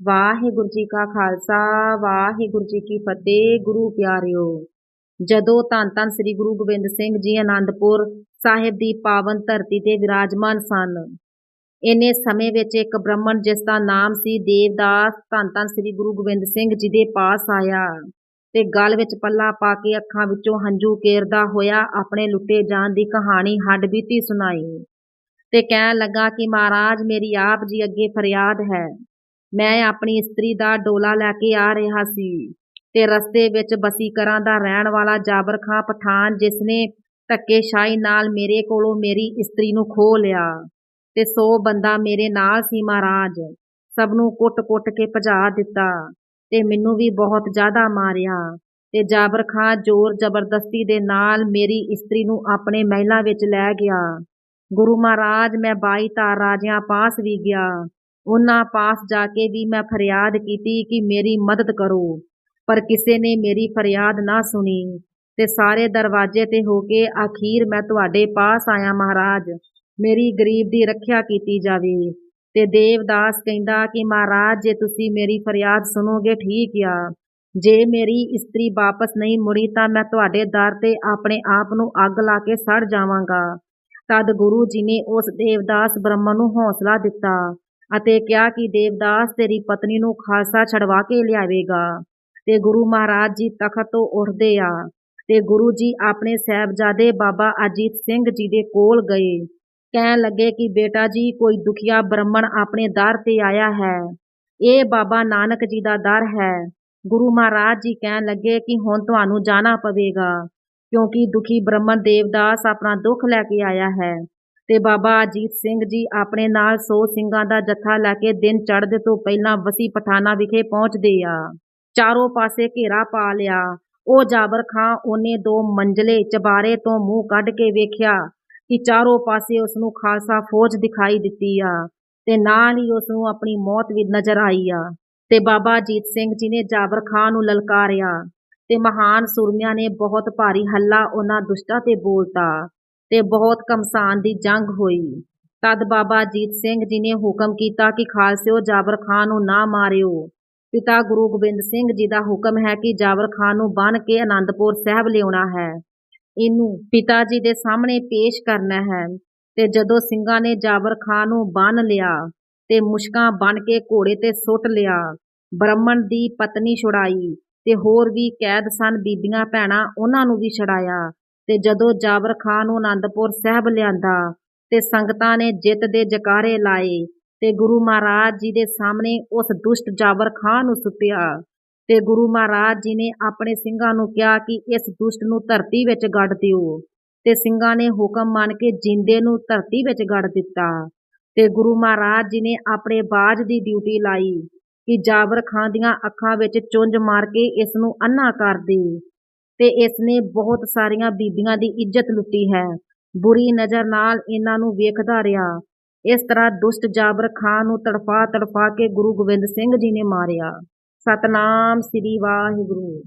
ਵਾਹਿਗੁਰੂ ਜੀ ਕਾ ਖਾਲਸਾ, ਵਾਹਿਗੁਰੂ ਜੀ ਕੀ ਫਤਿਹ, ਗੁਰੂ ਪਿਆਰਿਓ। ਜਦੋਂ ਧੰਨ ਧੰਨ ਸ੍ਰੀ ਗੁਰੂ ਗੋਬਿੰਦ ਸਿੰਘ ਜੀ ਆਨੰਦਪੁਰ ਸਾਹਿਬ ਦੀ ਪਾਵਨ ਧਰਤੀ ਤੇ ਵਿਰਾਜਮਾਨ ਸਨ, ਇੰਨੇ ਸਮੇਂ ਵਿੱਚ ਇੱਕ ਬ੍ਰਾਹਮਣ ਜਿਸ ਦਾ ਨਾਮ ਸੀ ਦੇਵਦਾਸ, ਧੰਨ ਧੰਨ ਸ੍ਰੀ ਗੁਰੂ ਗੋਬਿੰਦ ਸਿੰਘ ਜੀ ਦੇ ਪਾਸ ਆਇਆ ਤੇ ਗਲ ਵਿੱਚ ਪੱਲਾ ਪਾ ਕੇ ਅੱਖਾਂ ਵਿੱਚੋਂ ਹੰਝੂ ਕੇਰਦਾ ਹੋਇਆ ਆਪਣੇ ਲੁੱਟੇ ਜਾਣ ਦੀ ਕਹਾਣੀ ਹੱਡਬੀਤੀ ਸੁਣਾਈ ਤੇ ਕਹਿਣ ਲੱਗਾ ਕਿ ਮਹਾਰਾਜ, ਮੇਰੀ ਆਪ ਜੀ ਅੱਗੇ ਫਰਿਆਦ ਹੈ। ਮੈਂ ਆਪਣੀ ਇਸਤਰੀ ਦਾ ਡੋਲਾ ਲੈ ਕੇ ਆ ਰਿਹਾ ਸੀ ਤੇ ਰਸਤੇ ਵਿੱਚ ਬਸੀਕਰਾਂ ਦਾ ਰਹਿਣ ਵਾਲਾ ਜਾਬਰ ਖਾਂ ਪਠਾਨ ਜਿਸ ਨੇ ਧੱਕੇਸ਼ਾਹੀ ਨਾਲ ਮੇਰੇ ਕੋਲੋਂ ਮੇਰੀ ਇਸਤਰੀ ਨੂੰ ਖੋਹ ਲਿਆ ਤੇ ਸੌ ਬੰਦਾ ਮੇਰੇ ਨਾਲ ਸੀ ਮਹਾਰਾਜ। ਸਭ ਨੂੰ ਕੁੱਟ-ਕੁੱਟ ਕੇ ਭਜਾ ਦਿੱਤਾ ਤੇ ਮੈਨੂੰ ਵੀ ਬਹੁਤ ਜ਼ਿਆਦਾ ਮਾਰਿਆ ਤੇ ਜਾਬਰ ਖਾਂ ਜ਼ੋਰ ਜ਼ਬਰਦਸਤੀ ਦੇ ਨਾਲ ਮੇਰੀ ਇਸਤਰੀ ਨੂੰ ਆਪਣੇ ਮਹਿਲਾਂ ਵਿੱਚ ਲੈ ਗਿਆ। ਗੁਰੂ ਮਹਾਰਾਜ, ਮੈਂ 22 ਧਾਰ ਰਾਜਿਆਂ ਪਾਸ ਵੀ ਗਿਆ। ਉਹਨਾਂ ਪਾਸ ਜਾ ਕੇ ਵੀ ਮੈਂ ਫਰਿਆਦ ਕੀਤੀ ਕਿ ਮੇਰੀ ਮਦਦ ਕਰੋ, ਪਰ ਕਿਸੇ ਨੇ ਮੇਰੀ ਫਰਿਆਦ ਨਾ ਸੁਣੀ ਤੇ ਸਾਰੇ ਦਰਵਾਜ਼ੇ ਤੇ ਹੋ ਕੇ ਆਖੀਰ ਮੈਂ ਤੁਹਾਡੇ ਪਾਸ ਆਇਆ ਮਹਾਰਾਜ, ਮੇਰੀ ਗਰੀਬ ਦੀ ਰੱਖਿਆ ਕੀਤੀ ਜਾਵੇ। ਤੇ ਦੇਵਦਾਸ ਕਹਿੰਦਾ ਕਿ ਮਹਾਰਾਜ, ਜੇ ਤੁਸੀਂ ਮੇਰੀ ਫਰਿਆਦ ਸੁਣੋਗੇ ਠੀਕ ਆ, ਜੇ ਮੇਰੀ ਇਸਤਰੀ ਵਾਪਸ ਨਹੀਂ ਮੁੜੀ ਤਾਂ ਮੈਂ ਤੁਹਾਡੇ ਦਰ ਤੇ ਆਪਣੇ ਆਪ ਨੂੰ ਅੱਗ ਲਾ ਕੇ ਸੜ ਜਾਵਾਂਗਾ। ਤਦ ਗੁਰੂ ਜੀ ਨੇ ਉਸ ਦੇਵਦਾਸ ਬ੍ਰਹਮਣ ਨੂੰ ਹੌਸਲਾ ਦਿੱਤਾ। ਅਤੇ ਕਿਹਾ ਕਿ ਦੇਵਦਾਸ ਤੇਰੀ ਪਤਨੀ ਨੂੰ ਖਾਲਸਾ ਛੜਵਾ ਕੇ ਲਿਆਵੇਗਾ। ਤੇ ਗੁਰੂ ਮਹਾਰਾਜ ਜੀ ਤਖਤ ਤੋਂ ਉੱਠਦੇ ਆ ਤੇ ਗੁਰੂ ਜੀ ਆਪਣੇ ਸਹਿਬਜ਼ਾਦੇ ਬਾਬਾ ਅਜੀਤ ਸਿੰਘ ਜੀ ਦੇ ਕੋਲ ਗਏ। ਕਹਿਣ ਲੱਗੇ ਕਿ ਬੇਟਾ ਜੀ, ਕੋਈ ਦੁਖੀਆ ਬ੍ਰਾਹਮਣ ਆਪਣੇ ਦਰ ਤੇ ਆਇਆ ਹੈ। ਇਹ ਬਾਬਾ ਨਾਨਕ ਜੀ ਦਾ ਦਰ ਹੈ। ਗੁਰੂ ਮਹਾਰਾਜ ਜੀ ਕਹਿਣ ਲੱਗੇ ਕਿ ਹੁਣ ਤੁਹਾਨੂੰ ਜਾਣਾ ਪਵੇਗਾ, ਕਿਉਂਕਿ ਦੁਖੀ ਬ੍ਰਾਹਮਣ ਦੇਵਦਾਸ ਆਪਣਾ ਦੁੱਖ ਲੈ ਕੇ ਆਇਆ ਹੈ। ਤੇ ਬਾਬਾ ਅਜੀਤ ਸਿੰਘ ਜੀ ਆਪਣੇ ਨਾਲ 100 ਸਿੰਘਾਂ ਦਾ ਜੱਥਾ ਲੈ ਕੇ ਦਿਨ ਚੜ੍ਹਦੇ ਤੋਂ ਪਹਿਲਾਂ ਵਸੀ ਪਠਾਨਾ ਵਿਖੇ ਪਹੁੰਚਦੇ ਆ। ਚਾਰੋਂ ਪਾਸੇ ਘੇਰਾ ਪਾ ਲਿਆ। ਉਹ ਜਾਬਰ ਖਾਂ ਉਹਨੇ ਦੋ ਮੰਜ਼ਲੇ ਚਬਾਰੇ ਤੋਂ ਮੂੰਹ ਕੱਢ ਕੇ ਵੇਖਿਆ ਕਿ ਚਾਰੋਂ ਪਾਸੇ ਉਸ ਨੂੰ ਖਾਲਸਾ ਫੌਜ ਦਿਖਾਈ ਦਿੱਤੀ ਆ ਤੇ ਨਾਲ ਹੀ ਉਸ ਨੂੰ ਆਪਣੀ ਮੌਤ ਵੀ ਨਜ਼ਰ ਆਈ ਆ। ਤੇ ਬਾਬਾ ਅਜੀਤ ਸਿੰਘ ਜੀ ਨੇ ਜਾਬਰ ਖਾਂ ਨੂੰ ਲਲਕਾਰਿਆ ਤੇ ਮਹਾਨ ਸੂਰਮਿਆਂ ਨੇ ਬਹੁਤ ਭਾਰੀ ਹੱਲਾ ਉਹਨਾਂ ਦੁਸ਼ਟਾਂ ਤੇ ਬੋਲਤਾ। ਤੇ ਬਹੁਤ ਕਮਸਾਨ ਦੀ ਜੰਗ ਹੋਈ। ਤਦ ਬਾਬਾ ਅਜੀਤ ਸਿੰਘ ਜੀ ਨੇ ਹੁਕਮ ਕੀਤਾ ਕਿ ਖਾਲਸਿਓ ਜਾਬਰ ਖਾਨ ਨੂੰ ਨਾ ਮਾਰਿਓ। ਪਿਤਾ ਗੁਰੂ ਗੋਬਿੰਦ ਸਿੰਘ ਜੀ ਦਾ ਹੁਕਮ ਹੈ ਕਿ ਜਾਬਰ ਖਾਨ ਨੂੰ ਬੰਨ ਕੇ ਆਨੰਦਪੁਰ ਸਾਹਿਬ ਲਿਆਉਣਾ ਹੈ। ਇਹਨੂੰ ਪਿਤਾ ਜੀ ਦੇ ਸਾਹਮਣੇ ਪੇਸ਼ ਕਰਨਾ ਹੈ ਤੇ ਜਦੋਂ ਸਿੰਘਾਂ ਨੇ ਜਾਬਰ ਖਾਨ ਨੂੰ ਬੰਨ ਲਿਆ ਤੇ ਮੁਸ਼ਕਾਂ ਬਨ ਕੇ ਘੋੜੇ ਤੇ ਸੁੱਟ ਲਿਆ, ਬ੍ਰਾਹਮਣ ਦੀ ਪਤਨੀ ਛੁਡਾਈ ਤੇ ਹੋਰ ਵੀ ਕੈਦ ਸਨ ਬੀਬੀਆਂ ਭੈਣਾਂ, ਉਹਨਾਂ ਨੂੰ ਵੀ ਛਡਾਇਆ। ਤੇ ਜਦੋਂ ਜਾਬਰ ਖਾਨ ਨੂੰ ਆਨੰਦਪੁਰ ਸਾਹਿਬ ਲਿਆਂਦਾ ਤੇ ਸੰਗਤਾਂ ਨੇ ਜਿੱਤ ਦੇ ਜਕਾਰੇ ਲਾਏ ਤੇ ਗੁਰੂ ਮਹਾਰਾਜ ਜੀ ਦੇ ਸਾਹਮਣੇ ਉਸ ਦੁਸ਼ਟ ਜਾਬਰ ਖਾਨ ਨੂੰ ਸੁੱਟਿਆ ਤੇ ਗੁਰੂ ਮਹਾਰਾਜ ਜੀ ਨੇ ਆਪਣੇ ਸਿੰਘਾਂ ਨੂੰ ਕਿਹਾ ਕਿ ਇਸ ਦੁਸ਼ਟ ਨੂੰ ਧਰਤੀ ਵਿੱਚ ਗੱਡ ਦਿਓ ਤੇ ਸਿੰਘਾਂ ਨੇ ਹੁਕਮ ਮੰਨ ਕੇ ਜਿੰਦੇ ਨੂੰ ਧਰਤੀ ਵਿੱਚ ਗੱਡ ਦਿੱਤਾ ਤੇ ਗੁਰੂ ਮਹਾਰਾਜ ਜੀ ਨੇ ਆਪਣੇ ਬਾਜ ਦੀ ਡਿਊਟੀ ਲਾਈ ਕਿ ਜਾਬਰ ਖਾਨ ਦੀਆਂ ਅੱਖਾਂ ਵਿੱਚ ਚੁੰਝ ਮਾਰ ਕੇ ਇਸ ਨੂੰ ਅੰਨਾ ਕਰ ਦੇ ਤੇ ਇਸ ਨੇ ਬਹੁਤ ਸਾਰੀਆਂ ਬੀਬੀਆਂ ਦੀ ਇੱਜ਼ਤ ਲੁੱਟੀ ਹੈ। ਬੁਰੀ ਨਜ਼ਰ ਨਾਲ ਇਹਨਾਂ ਨੂੰ ਵੇਖਦਾ ਰਿਹਾ। ਇਸ ਤਰ੍ਹਾਂ ਦੁਸ਼ਟ ਜਾਬਰ ਖਾਨ ਨੂੰ ਤੜਫਾ ਤੜਫਾ ਕੇ ਗੁਰੂ ਗੋਬਿੰਦ ਸਿੰਘ ਜੀ ਨੇ ਮਾਰਿਆ। ਸਤਨਾਮ ਸ੍ਰੀ ਵਾਹਿਗੁਰੂ।